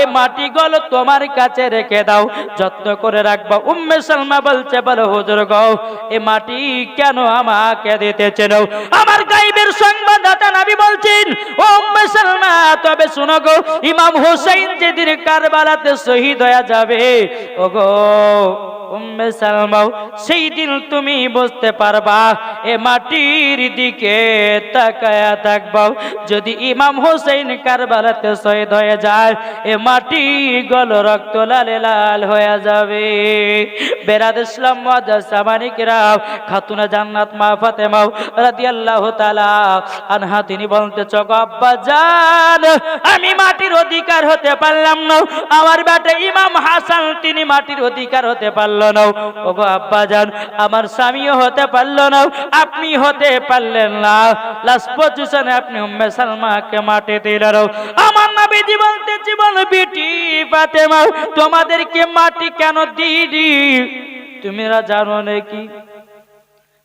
এই মাটি গল তোমার কাছে রেখে দাও, যত্ন করে রাখবা। উম্মে সালমা বলছে, বলো, হুজুর গো এই মাটি কেন আমাকে দিতে চেন আমার গাইবের সংবাদদাতা নবী বলছেন, ও উম্মে সালমা, তবে শুনো গো, ইমাম হুসাইন যেদিন কারবালাতে শহীদ হয়ে যাবে, ওগো উম্মে সালমাও, সেই দিন তুমি বুঝতে পারবা, এ মাটির দিকে তাকায়া থাকবাও। যদি ইমাম হোসেন কারবালাতে শহীদ হয়ে যায়, এ মাটি গল রক্ত লালে লাল হয়ে যাবে। বেরাদ ইসলাম সামানিকরাও খাতুনা জান্নাত মা ফাতেমাও রাদিয়াল্লাহু তাআলা আনহা, তিনি বলতে চক আব্বা জান, আমি মাটির অধিকার হতে পারলাম না। আমার বেটা ইমাম হাসান, তিনি মাটির অধিকার হতে পারল না। ওগো আব্বা যান আমার স্বামীও হতে পারল না। আপনি হতে পারলেন না। লাস্ট পজিশনে আপনি উম্মে সালমাকে মাটি দিলেন আমার নবীজি বলতে জীবন বিটি ফাতেমা, তোমাদেরকে মাটি কেন দিই তুমিরা জানো নাকি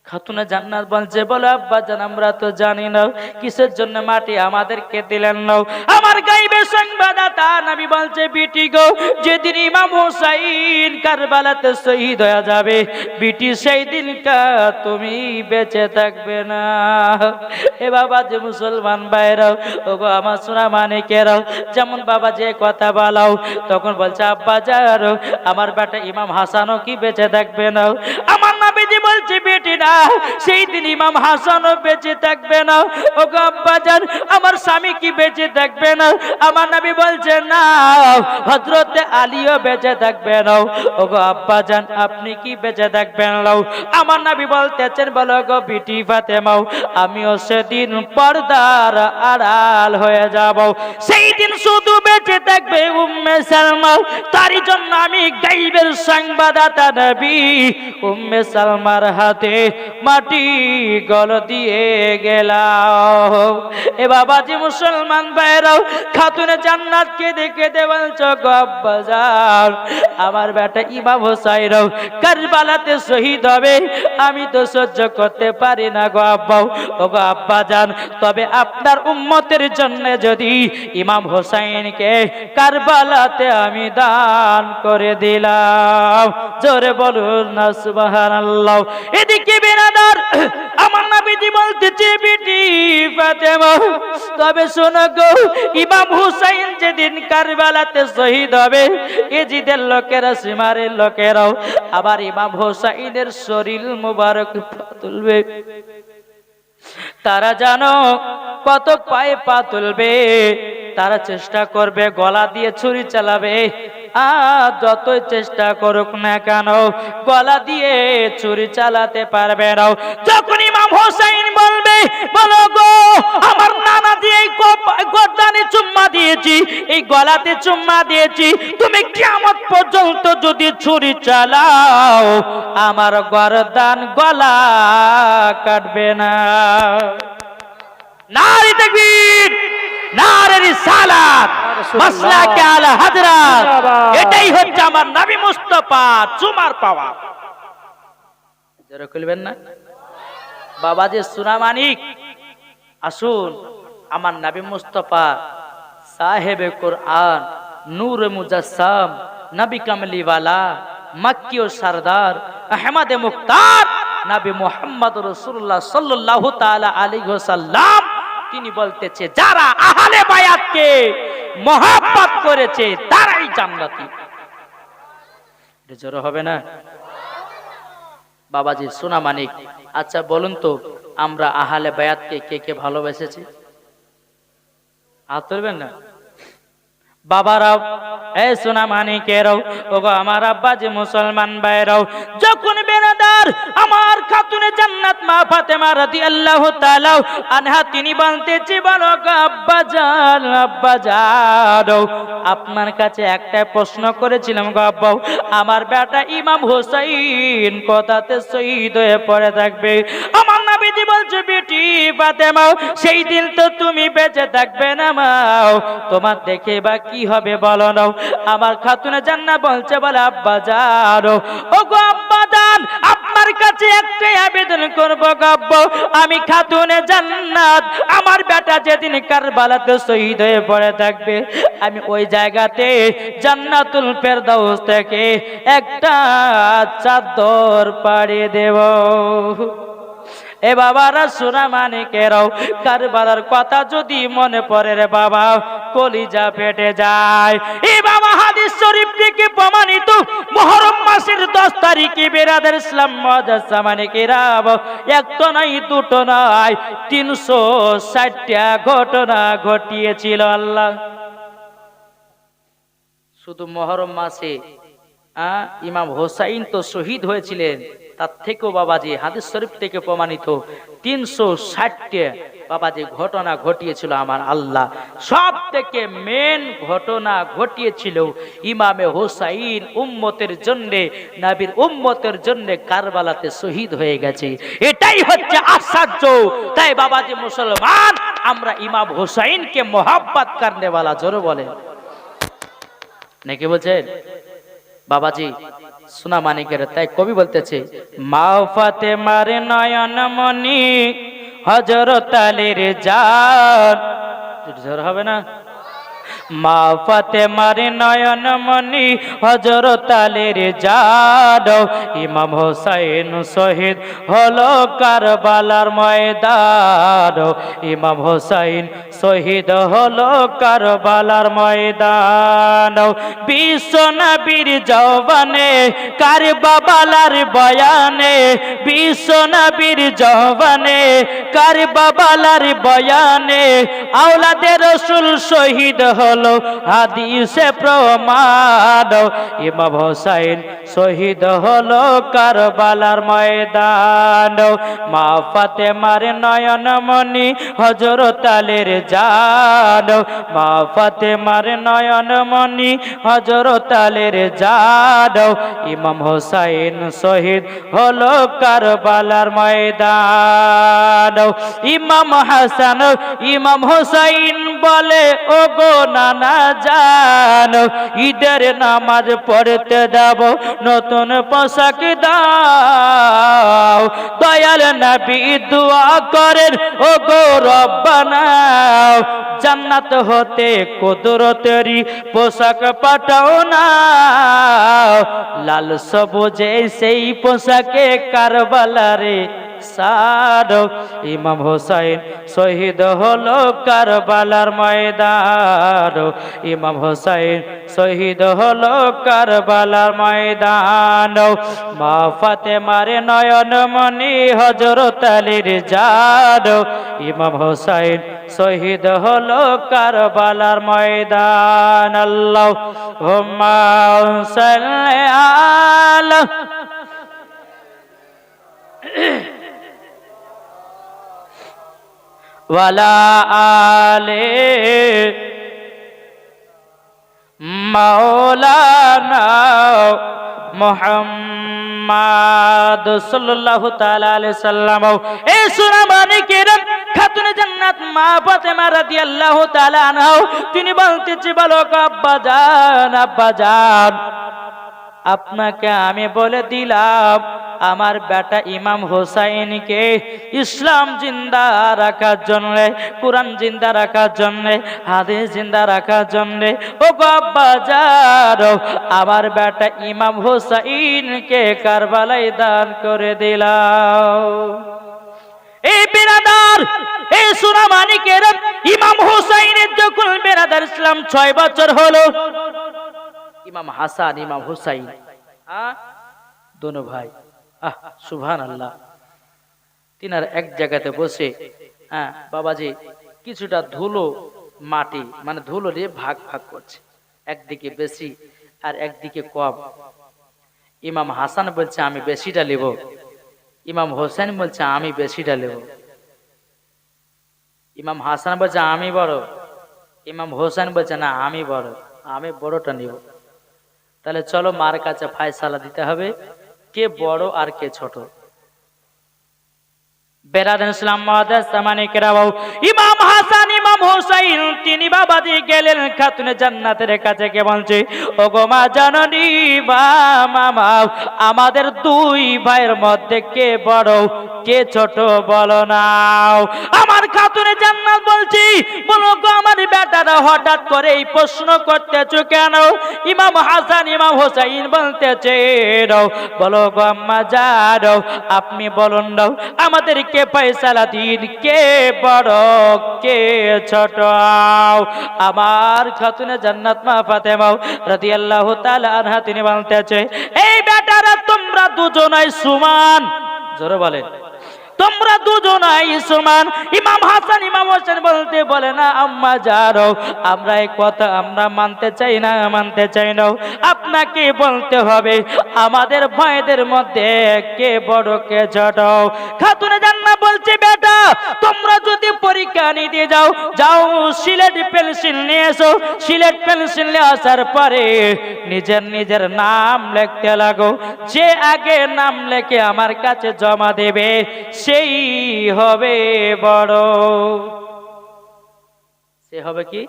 খাতুনা জান্নাত বলছে, বলো, আব্বা জান, আমরা তো জানি না কিসের জন্য মাটি আমাদেরকে দিলেন না আমার গাইবে সংবাদদাতা নবী বলছে, বিটি গো, যেদিন ইমাম হুসাইন কারবালাতে শহীদ হয়ে যাবে, বিটি সেই দিন কা তুমি বেঁচে থাকবে না। এ বাবা যে মুসলমান বাইরাও ও গো আমার সোনা মানিকেরাও, যেমন বাবা যে কথা বলাও, তখন বলছে, আব্বা যারো আমার বেটা ইমাম হাসানও কি বেঁচে থাকবে না আমার নাবিজি বলছে, বেটি না সেই দিন ইমাম হাসানও বেঁচে থাকবে না। ও গো আব্বা জান, আমার স্বামী কি বেঁচে থাকবে না? আমার নবী বলছে, না হজরতে আলীও বেঁচে থাকবে না। ও গো আপনি কি বেঁচে থাকবেন নাও আমার নবী বলতেছেন, বলো গো বিটি ফাতেমাও আমিও সেদিন পর্দার আড়াল হয়ে যাব। সেই দিন শুধু বেঁচে থাকবে উম্মে সালমা। তারই জন্য আমি গাইবের সংবাদদাতা নবী উম্মে সালমার হাতে মাটি গল দিয়ে গেলাম। এ বাবাজি মুসলমান ভাইরাও খাতুনে জান্নাতকে দেখে দে বলছো, গো আমার বেটা ইমাম হোসাইরাও কারবালাতে শহীদ হবে। আমি তো সহ্য করতে পারি না গো আব্বাও। ও গো আব্বা যান তবে আপনার উম্মতের জন্য যদি ইমাম হোসাইনকে কারবালাতে আমি দান করে দিলাম। জোরে বলুন না, সুবহানাল্লাহ। এদিকে বেরাদার আমার নাবিজি বলতেছে, বিটি ফাতেমা, তবে শোনো গো, ইমাম হুসাইন যেদিন কারবালাতে শহীদ হবে, এজিদের লোকেরা, সীমারের লোকেরাও, আবার ইমাম হুসাইনের শরীর মুবারক তুলবে। তারা জানো কত পায়ে পা তুলবে, তারা চেষ্টা করবে, গলা দিয়ে ছুরি চালাবে আর যতই চেষ্টা করুক না কেন, গলা দিয়ে চুরি চালাতে পারবে না। যখন ইমাম হোসাইন বলবে, বলো গো, আমার নানা দিয়ে এই গো- গর্দানে চুম্মা দিয়েছি, এই গলাতে চুম্মা দিয়েছি, তুমি কিয়ামত পর্যন্ত যদি ছুরি চালাও, আমার গরদান গলা কাটবে না। নারী তাকবীর নারী রিসালাত মাসলাকে আলা হাজরাত। এটাই হচ্ছে আমার নবী মুস্তাফা চুমার পাওয়া জোরে খুলবেন না? বাবা যে সুনামানিক আসুন আমার নবী মুস্তাফা সাহেবে কোরআন নূর মুজাসসাম নবী কামলিওয়ালা মক্কি ও সরদার আহমদ মুখতার নবী মোহাম্মদ রসুল্লাহ সাল্লাল্লাহু তাআলা আলাইহি ওয়াসাল্লাম তিনি বলতেছে, যারা আহলে বায়াতকে মহাব্বত করেছে, তারাই জান্নাতি। এটা জোরে হবে না? বাবাজি সোনা মানিক আচ্ছা বলুন তো, আমরা আহালে বায়াতকে কে কে ভালোবেসেছি? হাত তুলবেন না? বাবারাও, এ সোনা মানিকেরাও ওগো আমার আব্বা যে মুসলমান ভাইরাও, যখন বেরাদার আমার খাতুনে জান্নাত মা ফাতেমা রাদিয়াল্লাহু তাআলা আনহা তিনি বলতেছে, বলো আব্বা জান আব্বা জান আপনার কাছে একটা প্রশ্ন করেছিলাম গো আব্বা আমার বেটা ইমাম হোসাইন কথাতে শহীদ হয়ে পড়ে থাকবে, আমার বেটি সেই দিন তো তুমি বেঁচে থাকবে না মাও। তোমার দেখে বা কি হবে বলো নাও। আমার খাতুনে জান্না বলছে, বলে, আব্বা, জানো। ও গো আব্বা, জান, আপনার কাছে একটাই আবেদন করব গব্ব আমি খাতুনে জান্নাত, আমার বেটা যেদিন কারবালাতে শহীদ হয়ে পড়ে থাকবে, আমি ওই জায়গাতে জান্নাতুল ফেরদাউস থেকে একটা চাদর পাড়িয়ে দেব। এ বাবারা সোনা মানিকেরাও কারবালার কথা যদি মনে পড়ে রে বাবা, কলিজা ফেটে যায়। এ বাবা, হাদিস শরীফ থেকে প্রমাণিত, মহরম মাসের দশ তারিখে বেরাদের ইসলাম মজাসা মানিকেরাও একটা নাই, দুটো নয় তিনশো ষাটটা ঘটনা ঘটিয়েছিল আল্লাহ। শুধু মহরম মাসে ইমাম হোসাইন তো শহীদ হয়েছিলেন। তার থেকেও বাবাজি হাদিস শরীফ থেকে প্রমাণিত তিনশো ষাটটে বাবাজি ঘটনা ঘটিয়েছিল আমার আল্লাহ। সব থেকে মেন ঘটনা ঘটিয়েছিল ইমামে হোসাইন উম্মতের জন্যে, নাবির উম্মতের জন্যে কারবালাতে শহীদ হয়ে গেছে। এটাই হচ্ছে আশ্চর্য। তাই বাবাজি মুসলমান, আমরা ইমাম হোসাইনকে মোহাব্বত কারনেওয়ালা জোরে বলেন। নাকি বলছেন? বাবাজি সোনা মানিকের, তাই কবি বলতেছে মাও ফাতে মারে নয়ন মনি হজরত আলীর জান। জোর হবে না? মা ফাতে মারে নয়ন মনি হজরত আলীর জান ইমাম হোসাইন শহীদ হলো কারবালার ময়দান। ইমাম হোসাইন শহীদ হলো কারবালার ময়দান। বিশ্ব নবীর জবানে কারবালার বয়ানে, বিশ্ব নবীর জবানে কারবালার বয়ানে আওলাদের রসুল শহীদ হলো, হাদিসে প্রমাণ। ইমাম হোসাইন শহীদ হলো কারবালার ময়দান। মা ফাতেমার নয়ন মনি হজরত আলীর জান। মা ফাতেমার নয়ন মনি হজরত আলীর জান। ইমাম হোসাইন শহীদ হলো কারবালার ময়দান। ইমাম হাসান, ইমাম হোসাইন বলে ও গো নানা জান, ঈদের নামাজ পড়তে যাব, নতুন পোশাক দাও, দয়াল নবী দোয়া করেন ও গো রব্বানা, জান্নাত হতে কুদরতেরি পোশাক পাঠাও না, লাল সবুজে সেই পোশাকে কারবালারে সাদ। ইমাম হোসাইন শহীদ হলো কারবালার ময়দান। ইমাম হোসাইন শহীদ হলো কারবালার ময়দান। মা ফাতেমারে নয়ন মনি হজরত আলীর জাদ। ইমাম হোসাইন শহীদ হলো কারবালার ময়দান। আল্লাহ হুম্মা ওয়ালা আলে মাওলানা মুহাম্মদ সাল্লাল্লাহু তাআলা আলাইহি সাল্লাম। এই সূরা মানিকের খাতুনে জান্নাত মা ফাতেমা রাদিয়াল্লাহু তাআলা আনহা। তিনি বলতেছে বালক আব্বা জান আব্বা জান, আপনাকে আমি বলে দিলাম আমার বেটা ইমাম হোসাইনকে ইসলাম জিন্দা রাখার জন্য, কোরআন জিন্দা রাখার জন্য, হাদিস জিন্দা রাখার জন্য, ও বাজার আমার বেটা ইমাম হোসাইনকে কারবালাই দান করে দিলাম এই বেরাদার এই সুরা মানিকের ইমাম হোসাইনের যখন বেরাদার ইসলাম ছয় বছর হলো, ইমাম হাসান, ইমাম হুসাইন দোনো ভাই। আহ সুভান আল্লাহ তিনার এক জায়গাতে বসে হ্যাঁ বাবাজি কিছুটা ধুলো মাটি মানে ধুলো দিয়ে ভাগ ভাগ করছে। একদিকে বেশি আর একদিকে কম। ইমাম হাসান বলছে, আমি বেশিটা নেব। ইমাম হোসেন বলছে, আমি বেশিটা নেব। ইমাম হাসান বলছে, আমি বড়। ইমাম হোসেন বলছে, না, আমি বড়। আমি বড়টা নিব। তাহলে চলো মার কাছে ফায়সালা দিতে হবে। কে বড় আর কে ছোট। বেরাদান ইসলাম কেরাবাউ ইমাম হাসান ইমাম হোসাইন, তিনি বাবাজি গেলেন খাতুনে জান্নাতের কাছে। কে বলছে? ও গো মা জাননী বা মামা আমাদের দুই ভাইয়ের মধ্যে কে বড়, কে ছোট বলো নাও আমার খাতুনে জান্নাত বলছি, বলো গো আমার বেটারা হঠাৎ করে এই প্রশ্ন করতেছো কেন? ইমাম হাসান, ইমাম হোসাইন বলতেছে বলো গো আম্মা যাও আপনি বলুন দাও, আমাদের কে পয়সালা দিন, কে বড়, কে ছোট আমার খাতুনে জান্নাত মা ফাতেমাও রাদিয়াল্লাহু তাআলা আনহা, তিনি বলতেছে, এই বেটারা, তোমরা দুজনাই সমান। জোরে বলেন। তোমরা দুজনাই সমান। ইমাম হাসান, ইমাম হোসেন বলতে বলে না, আম্মা যারো আমরা এই কথা আমরা মানতে চাই না, মানতে চাই না। আপনাকে বলতে হবে, আমাদের ভাইদের মধ্যে কে বড়, কে ছোট? খাতুনে জান্না বলছে, বেটা, তোমরা যদি পরীক্ষা নিতে যাও যাও সিলেট পেন্সিল নিয়ে এসো। সিলেট পেন্সিল নিয়ে আসার পরে নিজের নিজের নাম লিখতে লাগো। যে আগে নাম লেখে আমার কাছে জমা দেবে সেই হবে বড়। সে হবে কি?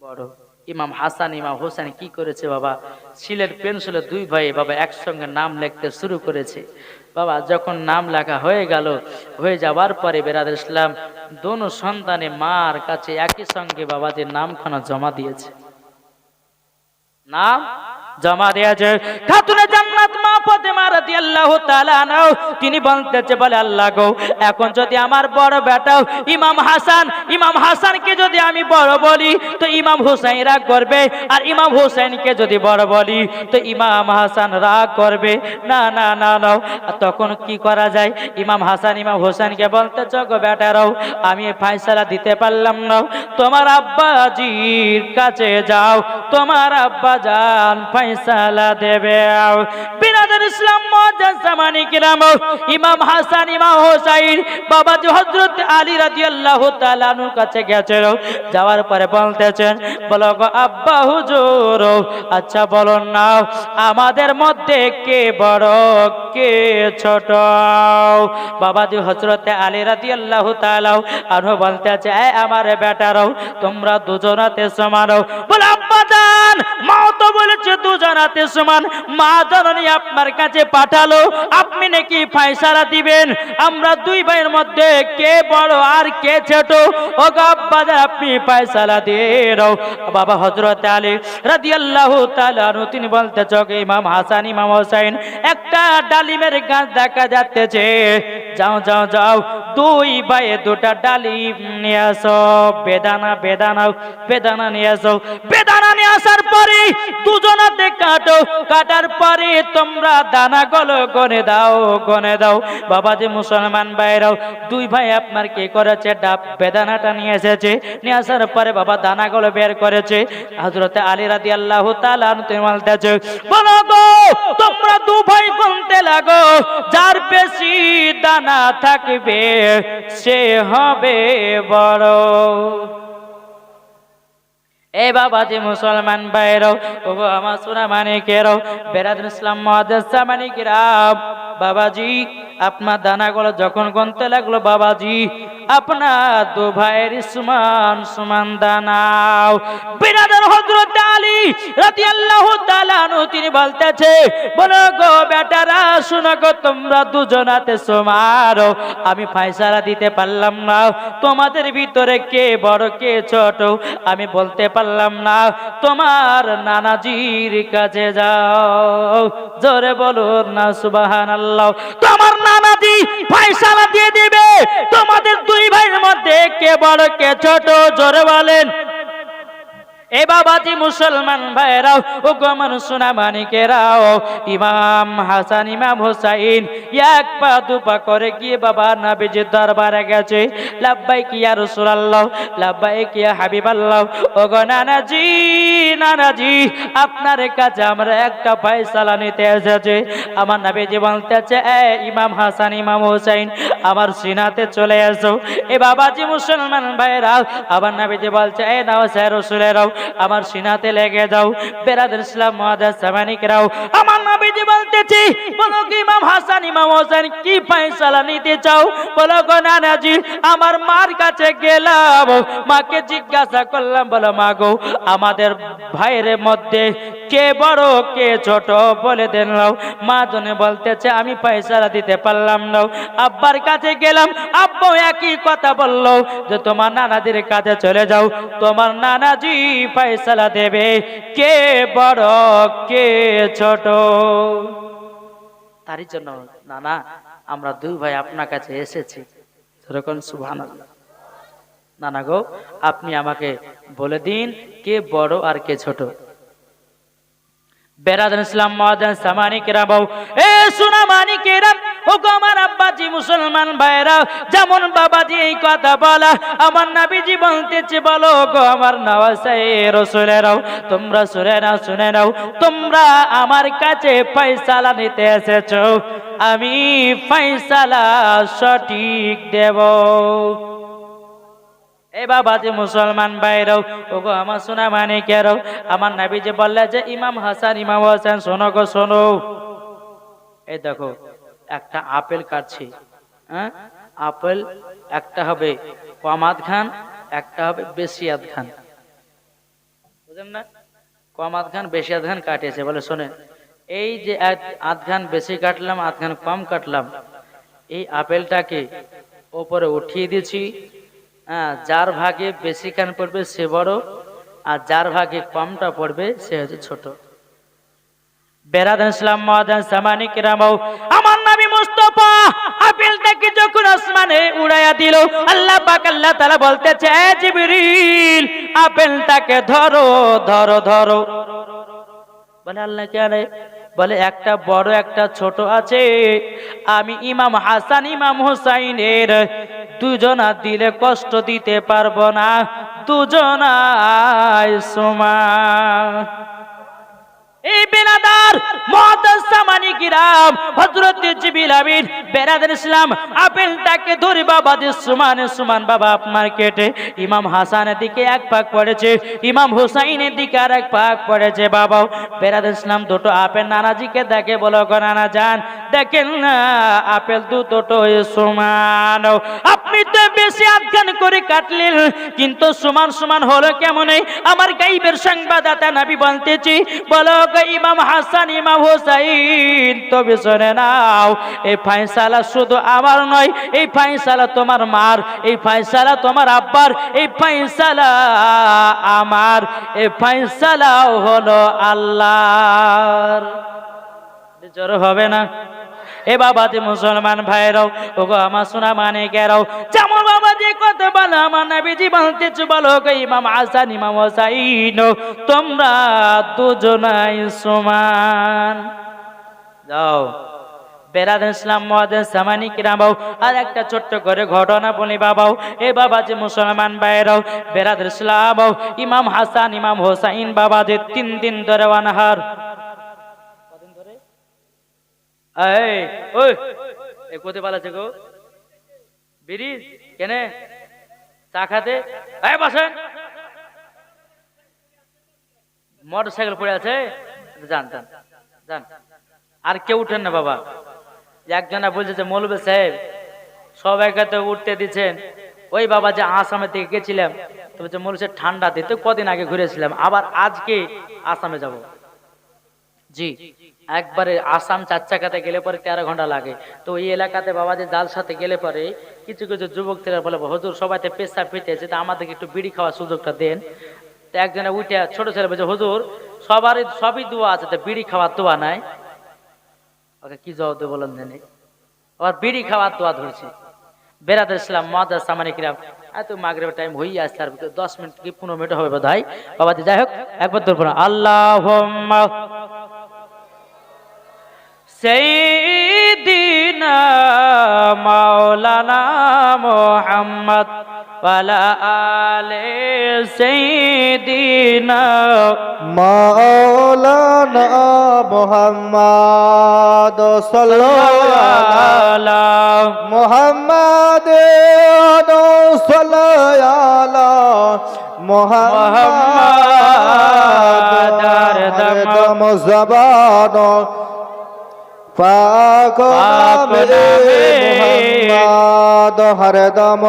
বড়। ইমাম হাসান, ইমাম হোসেন কি করেছে বাবা? সিলেট পেন্সিলের দুই ভাই বাবা একসঙ্গে নাম লিখতে শুরু করেছে। বাবা, যখন নাম লেখা হয়ে গেল, হয়ে যাওয়ার পরে বেরাদের ইসলাম দোনো সন্তানে মার কাছে একই সঙ্গে বাবাদের নামখানা জমা দিয়েছে। নাম জমা দিয়েছে। খাতুনে জান্নাত মা ফাতেমা রাদিয়াল্লাহু তাআলা তিনি বলতেছে, বলে, আল্লাহ গো, এখন যদি আমার বড় বেটা ইমাম হাসান, ইমাম হাসানকে যদি আমি বড় বলি, তো ইমাম হুসাইন রাগ করবে, আর ইমাম হুসাইনকে যদি বড় বলি, তো ইমাম হাসান রাগ করবে। না না না না তখন কি করা যায়? ইমাম হাসান, ইমাম হোসেনকে বলতে গো বেটারাও, আমি ফাইসালা দিতে পারলাম না। তোমার আব্বাজির কাছে যাও, তোমার আব্বা যান ফাইসালা দেবে। ইসলাম কিরাম, ইমাম হাসান, ইমাম হোসাইন হজরত আলী কাছে গেছেন, যাওয়ার পরে বলতেছেন আব্বা হুজুর আচ্ছা বলুন না, আমাদের মধ্যে কে বড়, কে ছোট? বাবাজি হজরতে আলী রাদিয়াল্লাহু তাআলা আনহু বলতেছে, এ আমার বেটারাও, তোমরা দুজনাতে সমান বলে আব্বা জান মা তো সমান মা জননী আপনার কাছে পাঠালো। আপনি নাকি দিবেন? আমরা দুই ভাইয়ের মধ্যে কে বড় আর কে ছোট? ও আপনি দাও বাবা আলী রাদিয়াল্লাহু তাআলা তিনি বলতে ইমাম হাসান, ইমাম হোসেন একটা ডালিমের গাছ দেখা যাচ্ছে। যাও যাও যাও, দুই ভাইয়ে দুটা ডালিম নিয়ে আসো। বেদানা বেদানা বেদানা নিয়ে আসো। বেদানা নিয়ে আসার পরে দুজনাতে কাটো, কাটার পরে তোমরা দানা গলো, গনে দাও গনে দাও। বাবা যে মুসলমান ভাইরাও, দুই ভাই আপনার কি করেছে? ডাব বেদানাটা নিয়ে এসেছে। নিয়ে আসার পরে বাবা দানা দানাগুলো বের করেছে। হজরতে আলী রাদি আল্লাহ বলতেছে বলো তোমরা দু ভাই গুনতে লাগো। যার বেশি দানা থাকবে, সে হবে বড়। এ বাবা যে মুসলমান বাইরও ও আমার সোনা মানিকেরও বেরাদ ইসলাম মহাদেশা মানিকেরাও বাবাজি। আপনার দানাগুলো যখন গনতে লাগল বাবাজি আপনার দু ভাইয়ের সমান সমান দানাও। বিরাদার হজরত আলী রাদিয়াল্লাহু তাআলা আনহু, তিনি বলতেছে, বলো গো বেটারা, শুনো গো, তোমরা দুজনাতে সমান। আমি ফায়সালা দিতে পারলাম না। তোমাদের ভিতরে কে বড়, কে ছোট, আমি বলতে পারলাম না। তোমার নানাজির কাছে যাও। জোরে বলুন না, সুবহানাল্লাহ। তোমার নানাজি ফায়সালা দিয়ে দিবে। তোমাদের দুই ভাইয়ের মধ্যে কে বড় কে ছোট জোরে বলেন। এ বাবাজি মুসলমান ভাইরাও ও গমন সোনা মানিকেরাও, ইমাম হাসান, ইমাম হোসাইন, এক পা দু পা করে গিয়ে বাবা নাবিজির দরবারে গেছে। লাব্বাই কিয়া রসুলাল্লাহ, লাব্বাই কিয়া হাবিবাল্লাহ ও গো নানাজি নানাজি, আপনার কাছে আমরা একটা ফয়সালা নিতে এসেছে। আমার নাবিজি বলতেছে, এ ইমাম হাসান, ইমাম হোসাইন, আমার সিনাতে চলে এসো। এ বাবাজি মুসলমান ভাইরাও আবার নাবিজি বলছে, এ নাও স্যার রসুলেরাও আমার সিনাতে লেগে যাও। বেরাদের ইসলাম মহাদাস সামানিকরাও আমার নবীজি বলতেছি, বলো কি ইমাম হাসান, ইমাম হোসেন, কি ফয়সালা নিতে চাও? বলো গো নানাজি, আমার মার কাছে গেলাম। মাকে জিজ্ঞাসা করলাম, বলো মা গো, আমাদের ভাইয়ের মধ্যে কে বড়, কে ছোট বলে দেন নাও মা জনে বলতেছে, আমি পয়সা দিতে পারলাম না। আব্বার কাছে গেলাম, আব্বু একই কথা বলল, যে তোমার নানাজির কাছে চলে যাও। তোমার নানাজি পয়সালা দেবে? কে বড়, কে ছোট? তারই জন্য নানা, আমরা দুই ভাই আপনার কাছে এসেছি। সেরকম সুবহানাল্লাহ। নানা গো, আপনি আমাকে বলে দিন কে বড় আর কে ছোট। বেরাদান ইসলাম, মহাদান সামানি কেরাবাও এ সোনা মানি কেরাম ও গো আমার আব্বাজি মুসলমান ভাইরা যেমন বাবাজি এই কথা বলা, আমার নাবিজি বলতেছে, বলো গো আমার নওয়াসাই রসুলেরাও, তোমরা শুনে নাও শুনে নাও, তোমরা আমার কাছে ফয়সালা নিতে এসেছ, আমি ফয়সালা সঠিক দেব। এ বাবা যে মুসলমান ভাইরাও ওগো আমার সোনা মানে কেরাও, আমার নাবি যে বললে যে, ইমাম হাসান ইমাম হাসান, শোনো গো, শোনো। এই দেখো একটা আপেল কাটছি। হ্যাঁ? আপেল একটা হবে কম আধ খান, একটা হবে বেশি আধ খান। বুঝলেন না? কম আধ খান বেশি আধ খান কাটিয়েছে, বলে শোনেন, এই যে আধ- খান বেশি কাটলাম আধ খান কম কাটলাম, এই আপেলটাকে ওপরে উঠিয়ে দিয়েছি হ্যাঁ যার ভাগে বেশি খান পড়বে সে বড়, আর যার ভাগে কমটা পড়বে সে হচ্ছে ছোট। আমার মুস্তফা আপেলটাকে দিল, আল্লাহ বলতেছে আপেলটাকে ধরো ধরো ধরো। বলে, আল্লাহ বলে, একটা বড়, একটা ছোট আছে। আমি ইমাম হাসান, ইমাম হুসাইনের। দুজনা দিলে কষ্ট দিতে পারব না। দুজনায় এই জিবিল আমিন বেরাদার ইসলাম ধরে বাবা সুমান বাবা ইমাম হাসানের দিকে এক পাক পড়েছে, ইমাম হুসাইনের দিকে আর এক পাক পড়েছে বেরাদার ইসলাম দুটো আপেল নানাজিকে দেখে বলো নানা যান দেখেন না, আপেল দুটো সমান আপনি তো বেশি আজ্ঞান করে কাটলেন, কিন্তু সমান সমান হলো কেমন? আমার গাইবের সংবাদদাতা নাবি বলতেছি, বলো গো ইমাম হাসান, ইমাম হোসাইন, তবে শোনে নাও, এই ফাইসালা শুধু আমার নয়, এই ফাইসালা তোমার মার, এই ফাইসালা তোমার আব্বার, এই ফাইসালা আমার, এই ফাইসালাও হলো আল্লাহর। জোর হবে না? এ বাবা যে মুসলমান ভাইরাও, ওগো আমার সোনা মানে গেরাও, যেমন বাবা যে কথা বলো আমার নবীজি বলতেছ, বলো গো ইমাম হাসান ইমাম হোসাইন, তোমরা দুজনাই সমান। যাও। বেরাদ ইসলাম ছোট্ট করে ঘটনা বাবাও, এ ইসলাম, ইমাম হাসান, ইমাম হোসাইন বাবা তিন দিন ধরে এই ওই গো? ব্রিজ কেনে? চা খাতে? বসেন মোটর সাইকেল পড়ে আছে? যান যান যান। আর কেউ উঠেন না, বাবা। একজনা বলছে যে মৌলবে সাহেব, সবাইকে তো উঠতে দিচ্ছেন। ওই বাবা যে আসামের দিকে গেছিলাম, তো বলছে মৌলবে সাহেব, ঠান্ডা দিতে কদিন আগে ঘুরেছিলাম। আবার আজকে আসামে যাব। জি। একবারে আসাম চার চাকাতে গেলে পরে তেরো ঘণ্টা লাগে। তো ওই এলাকাতে বাবাদের জাল সাথে গেলে পরে কিছু কিছু যুবক ছেলে, বলে হুজুর সবাইতে পেশা পেতেছে তা আমাদেরকে একটু বিড়ি খাওয়ার সুযোগটা দেন। তো একজনে উঠে ছোট ছেলে বলছে, হুজুর, সবারই, সবই দোয়া আছে, তো বিড়ি খাওয়ার দোয়া নাই? ওকে কি জবাব দেবো বলেন জানি। আবার বিড়ি খাওয়ার দোয়া ধরছে। বেরাদ ইসলাম মাদার সামানি কিরাম। এত মাগরের টাইম হয়ে আসছে, আর দশ মিনিট কি পনেরো মিনিট হবে বোধ হয় বাবা যাই হোক, একবার ধরবো না আল্লাহ সঈদিনা মাওলানা মোহাম্মদ ওয়ালা আলে সঈদিনা মাওলানা মোহাম্মদ সাল্লাল্লাহু মোহাম্মদ মোহাম্মদ পাক নামে মোহাম্মদ হরদম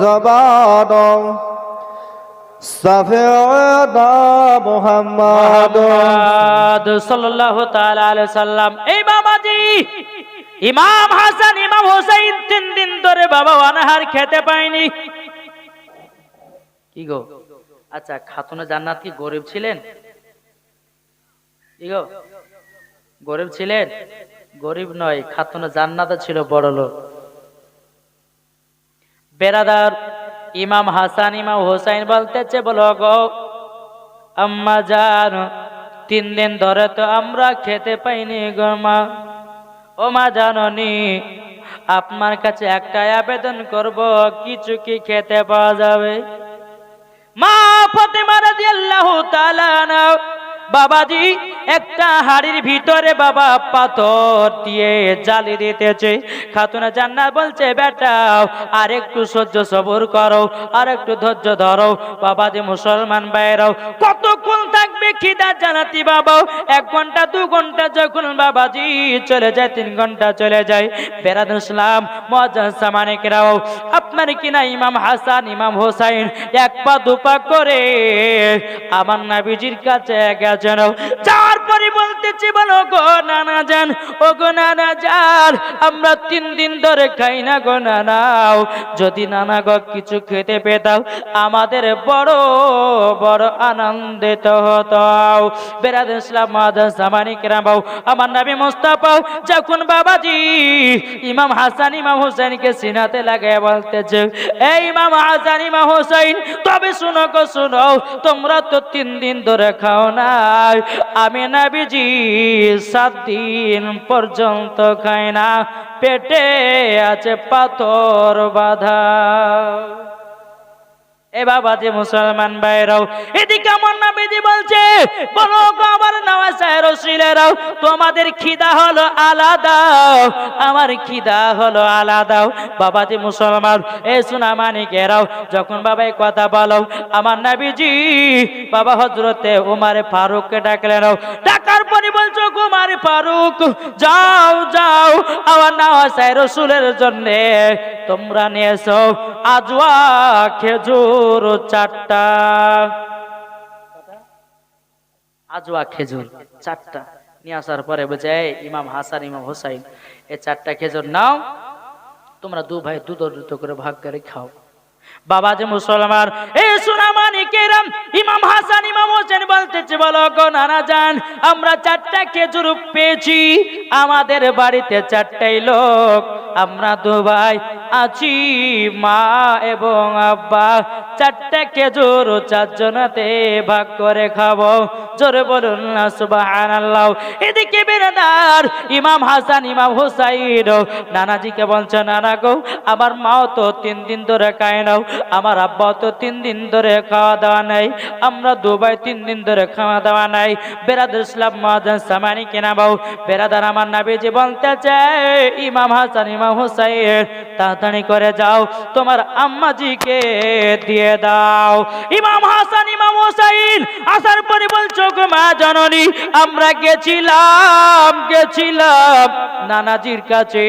জবান। হাসান ইমাম হোসেন তিন দিন ধরে বাবা অনাহার খেতে পায়নি। কি গো? আচ্ছা খাতুনে জান্নাত কি গরিব ছিলেন? কি গো? গরিব ছিলেন? গরিব নয়, খাতুন জান্নাতে ছিল বড় লোক। বেরাদার ইমাম হাসান, ইমাম হোসাইন বলতেছে, বলো আম্মা জান, তিন দিন ধরে তো আমরা খেতে পাইনি গো মা। ও মা জাননি, আপনার কাছে একটাই আবেদন করব, কিছু কি খেতে পাওয়া যাবে? মা ফতেমা রাদিয়াল্লাহু তাআলা বাবাজি একটা হাড়ির ভিতরে বাবা পাথর দিয়ে জালি দিতেছে। খাতুনা জান্নাত বলছে, বেটা আর একটু সহ্য সবর করো আর একটু ধৈর্য ধরো। বাবা যে মুসলমান বাইরাও কতক্ষণ থাকবে খিদা জানাতি বাবা এক ঘণ্টা, দু ঘণ্টা যখন বাবাজি চলে যায়, তিন ঘণ্টা চলে যায়। বেরাদ ইসলাম মজান সামানিকরাও, আপনার কিনা ইমাম হাসান, ইমাম হোসাইন? এক পা দুপা করে আমার নাবিজির কাছে গেছেন। যার পরে বলতেছি, বলো গো নানা যান ও গো নানা যান আমরা তিন দিন ধরে খাই না গো নানাও যদি নানা গো কিছু খেতে পেতাম আমাদের বড় বড় আনন্দিত হতো। বেরাদ ইসলাম মাদান সামানি কেরামাও আমার নাবি মোস্তাফা যখন বাবাজি, ইমাম হাসান, ইমাম হোসেনকে সিনাতে লাগায় বলতেছে এই ইমাম হাসান, ইমাম হোসেন তবে শুনো গো, শুনো, তোমরা তো তিন দিন ধরে খাও না আমি নাবিজি সাত দিন পর্যন্ত খাই না পেটে আছে পাথর বাঁধা। এ বাবা যে মুসলমান ভাইরাও, এদিকে আমার নাবিজি বলছে বাবা যখন বাবা কথা বলো, আমার নাবিজি, বাবা হজরতে উমার ডাকার পরে বলছো কুমার ফারুক, যাও যাও, আমার নওয়াজ রসুলের জন্যে তোমরা নিয়ে এসো আজওয়া খেজুর। চারটা। আজওয়া খেজুর চারটা। নিয়ে আসার পরে বলছে, "এই ইমাম হাসান, ইমাম হোসাইন, এই চারটা খেজুর নাও। তোমরা দু ভাই দু দুটো করে ভাগ করে খাও। বাবা যে মুসলমান, এ সুনামানি কেরাম ইমাম হাসান, ইমাম হোসেন বলতেছে, বলো গো যান আমরা চারটা খেজুর পেয়েছি। আমাদের বাড়িতে চারটাই লোক। আমরা দু ভাই আছি, মা এবং আব্বা। চারটা খেজুর চারজনাতে ভাগ করে খাব। জোরে বলুন না, সুবহানাল্লাহ। এদিকে বেরাদার, ইমাম হাসান, ইমাম হুসাইন। নানাজিকে বলছে, নানা গো, আমার মাও তো তিন দিন ধরে খায় নাও। আমার আব্বাও তো তিন দিন ধরে খাওয়া দাওয়া নাই। আমরা দুবাই তিন দিন ধরে খাওয়া দাওয়া নাই। বেরাদার ইসলাম মহাজান সামানি কেনা বাউ বেরাদার আমার নাবিজি বলতে চায় ইমাম হাসান, ইমাম হুসাইন, তাড়াতাড়ি করে যাও, তোমার আম্মাজিকে দিয়ে দাও। ইমাম হাসান, ইমাম হুসাইন, আসার পরে বলছো গো মা জননী, আমরা গেছিলাম গেছিলাম নানাজির কাছে,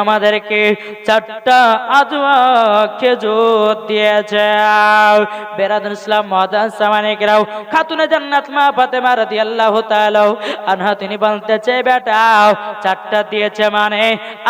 আমাদেরকে চারটা আজওয়া খেজুর দিয়েছে বেরাদুল ইসলাম মহাদান সামানিকরাও খাতুনে জান্নাত মা ফাতেমা রাদিয়াল্লাহু তাআলা আনহা, তিনি বলতেছে বেটা, চারটা দিয়েছে মানে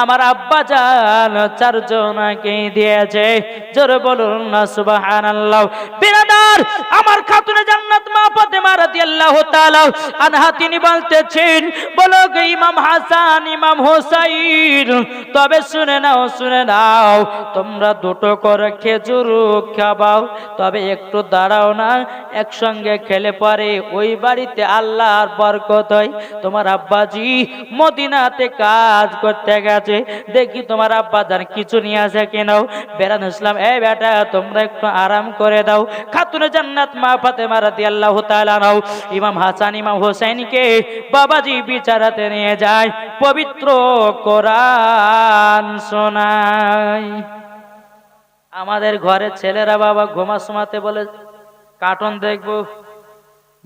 আমার আব্বা জান, চারজনকে দিয়েছে। জোরে বলুন না, সুবহানাল্লাহ। বিরাদার, আমার খাতুনে জান্নাত মা ফাতেমা রাদিয়াল্লাহু তাআলা আনহা, তিনি বলতেছেন, বলো ইমাম হাসান, ইমাম হোসাইন, তবে শুনে নাও শুনে নাও, তোমরা দুটো করে খেজুর খাবাও, তবে একটু দাঁড়াও না, একসঙ্গে খেলে পরে ওই বাড়িতে আল্লাহর বরকত হয় তোমার আব্বাজি মদিনাতে কাজ করতে গেছে। দেখি তোমার আব্বা যার কিছু নিয়ে আসে কেনাও বেরান ইসলাম এই বেটা, তোমরা একটু আরাম করে দাও। খাতুনে জান্নাত মা ফাতেমা রাদিয়াল্লাহু তাআলা নাও ইমাম হাসান, ইমাম হোসেনকে বাবাজি বিচারাতে নিয়ে যায়। পবিত্র কোরআন শোনায়। আমাদের ঘরের ছেলেরা বাবা ঘুমা শোমাতে বলে, কার্টুন দেখব।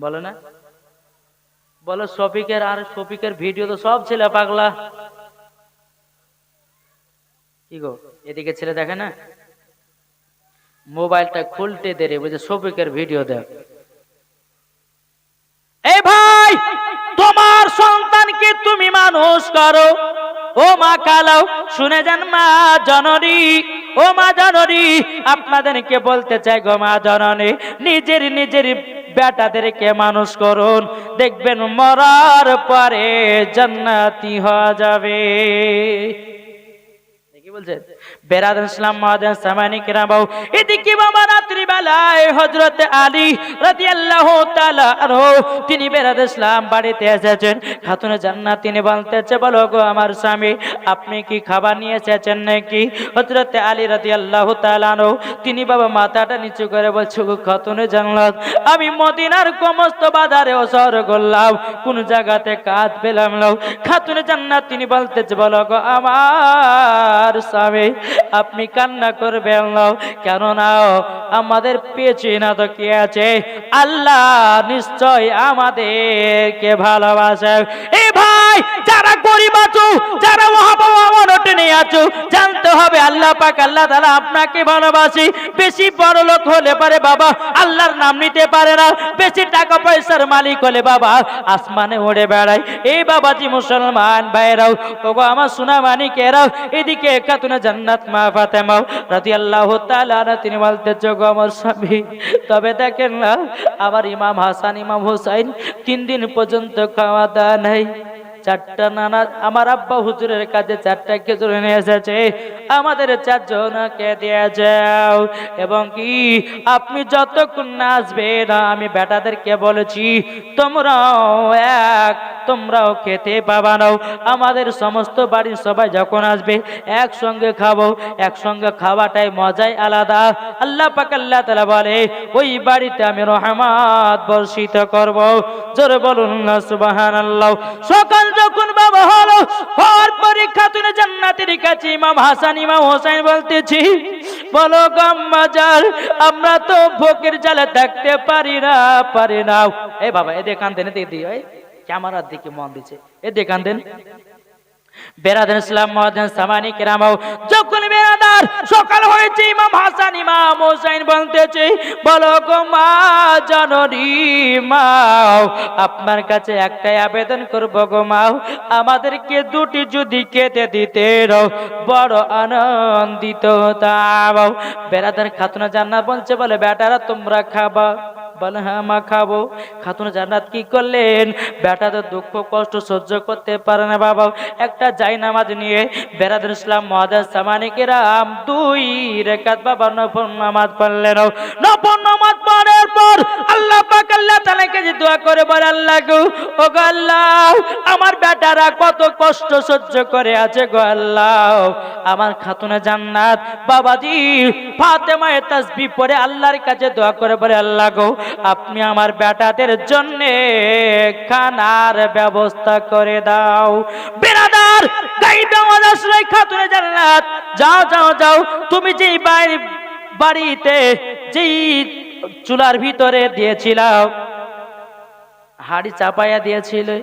বলে না? বলো, শফিকের আর শফিকের ভিডিও তো সব ছেলে পাগলা। কি গো, এদিকে ছেলে দেখে না? মোবাইলটা খুলতে দেরে বুঝে শফিকের ভিডিও দেখ। এই ভাই, তোমার সন্তানকে তুমি মানুষ করো। ও মা কালাও, শুনে যান মা জননী। ও মা জননী, আপনাদেরকে বলতে চাই গো মা জননী, নিজের নিজের বেটাদেরকে মানুষ করুন। দেখবেন মরার পরে জান্নাতি হওয়া যাবে। আমার স্বামী, আপনি কি খাবার নিয়ে এসেছেন নাকি? হযরত আলী তিনি বাবা মাথাটা নিচু করে বলছে খাতুনে আমি মদিনার সমস্ত বাজারে অসর করলাম, কোন জায়গাতে কাজ পেলাম খাতুনে জান্নাত তিনি বলতেছে, বলো গো আমার স্বামী, আপনি কান্না করবেন না। কেন নাও আমাদের পেছনে না তো কে আছে, আল্লাহ নিশ্চয় আমাদেরকে ভালোবাসে এই ভাই যারা গরিব আছো, যারা মহাবাবা অনটনে আছো, জানতে হবে আল্লাহ পাক, আল্লাহ তাআলা আপনাকে ভালোবাসি। বেশি বড় লোক হলে পারে বাবা, আল্লাহর নাম নিতে পারে না। বেশি টাকা পয়সার মালিক হলে বাবা, আসমানে উড়ে বেড়ায়। এই বাবাজি মুসলমান ভাইরাও, ওগো আমার সোনা মানিকেরাও এদিকে খাতুনা জান্নাত মা ফাতেমাও, রাদিয়াল্লাহু তাআলা আনহা, তিনি বলতে যোগ আমার স্বামী, তবে দেখেন না, আমার ইমাম হাসান, ইমাম হুসাইন তিন দিন পর্যন্ত খাওয়া দাওয়া নাই। চারটা নানা, আমার আব্বা হুজুরের কাছে চারটা খেজুর নিয়ে এসেছে। আমাদের চারজনকে দিয়ে যাও। এবং কি, আপনি যতক্ষণ না আসবে না, আমি বেটাদেরকে বলেছি, তোমরাও এক, তোমরাও খেতে পাবা নাও। আমাদের সমস্ত বাড়ির সবাই যখন আসবে, একসঙ্গে খাব। একসঙ্গে খাওয়াটাই মজাই আলাদা। আল্লাহ পাক আল্লাহ তালা বলে, ওই বাড়িতে আমি রহমাত বর্ষিত করব। জোরে বলুন না সুবহানাল্লাহ। সকাল যখন বাবা হলো, হওয়ার পরে তুলে জান্নাতের কাছে ইমাম হাসান, ইমাম হোসেন বলতেছি, বলো গাম্মাজার আমরা তো ভোগের জালে থাকতে পারি না পারি না। এ বাবা এদের দেখান দেন দিদি ওই ক্যামেরার দিকে মন দিচ্ছে এ দেখান দেন। ইসলাম সামানি যখন বেরাদার সকাল হয়েছে, ইমাম হাসান, ইমাম বলতেছে, বলো জননী মাও, আপনার কাছে একটাই আবেদন করব গো মাও, আমাদেরকে দুটি যদি খেতে দিতে রও বড় আনন্দিত হতাম বেরাদার খাতুনা জান্নাত বলছে, বলে, বেটারা, তোমরা খাবা। বলে খাব। খাতুন জান্নাত কি করলেন? বেটা তো দুঃখ কষ্ট সহ্য করতে পারে না বাবা। একটা যাই নামাজ নিয়ে বেরাদুল ইসলাম মহাদাস সামানিকেরাম দুই রেখাত বাবা নফল নামাজ পড়লেন। নফল নামাজ পড়ার পর আল্লাহ পাক আল্লাহ তাআলাকে যে দোয়া করে বলে, আল্লাহ গো ও গো আল্লাহ, আমার বেটারা কত কষ্ট সহ্য করে আছে গো আল্লাহ। আমার খাতুনে জান্নাত বাবাজি ফাতেমায়ে তাসবিহ পড়ে আল্লাহর কাছে দোয়া করে বলে, আল্লাহ গো আপনি আমার বেটাদের জন্য খানার ব্যবস্থা করে দাও। জান্নাত। যাও যাও যাও, তুমি যেই বাড়ি, বাড়িতে যেই চুলার ভিতরে দিয়েছিলাম, হাড়ি চাপাইয়া দিয়েছিলে,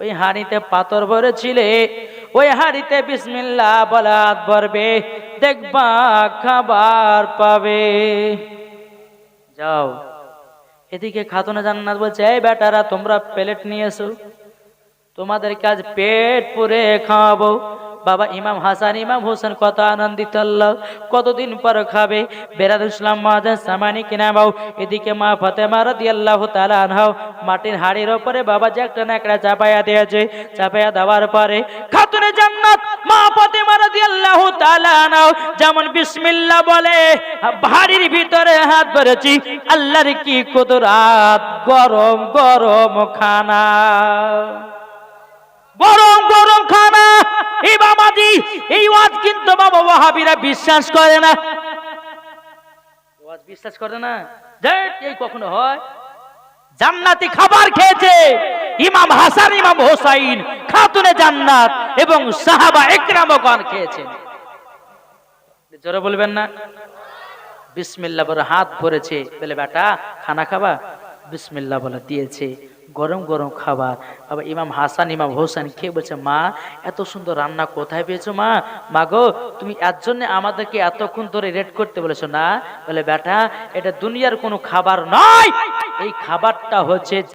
ওই হাড়িতে পাথর ভরেছিলে, ওই হাড়িতে বিসমিল্লা বলা ভরবে, দেখবা খাবার পাবে। যাও। এদিকে খাতুনা জান্নাত বলছে, এই বেটারা, তোমরা প্লেট নিয়ে এসো তোমাদের কাজ পেট পুরে খাওয়াবো। বাবা ইমাম হাসান, ইমাম হোসেন কত আনন্দিত কতদিন পর খাবে? বেরাদ ইসলাম মহাজান সামানি কিনা বাউ এদিকে মা ফতেমা রদি আল্লাহ তালা আনহাও মাটির হাড়ির ওপরে বাবা যে একটা ন্যাকড়া চাপাইয়া দিয়েছে চাপাইয়া দেওয়ার পরে, খাতুনে জান্নাত, মা ফতেমা রদি আল্লাহ তালা যেমন বিসমিল্লাহ বলে, হাড়ির ভিতরে হাত ধরেছি, আল্লাহর কি কুদরাত, গরম গরম খানা। গরম গরম খানা এই বাবাজি এই ওয়াজ কিন্তু বাবা ওয়াহাবিরা বিশ্বাস করে না। ওয়াজ বিশ্বাস করে না? এই কখনো হয়? জান্নাতি খাবার খেয়েছে ইমাম হাসান ইমাম হোসাইন খাতুনে জান্নাত এবং সাহাবা একরামগণ খেয়েছেন জোরে বলবেন না? বিসমিল্লা বলে হাত ভরেছে। বলে বেটা খানা খাবা? বিসমিল্লা বলে দিয়েছে। গরম গরম খাবার। আবার ইমাম হাসান, ইমাম হোসেন খেয়ে বলছে, মা, এত সুন্দর রান্না কোথায় পেয়েছ মা? মা গো, তুমি এর জন্য আমাদেরকে এতক্ষণ ধরে রেড করতে বলেছ না? বলে, বেটা, এটা দুনিয়ার কোনো খাবার নয়। এই খাবারটা হচ্ছে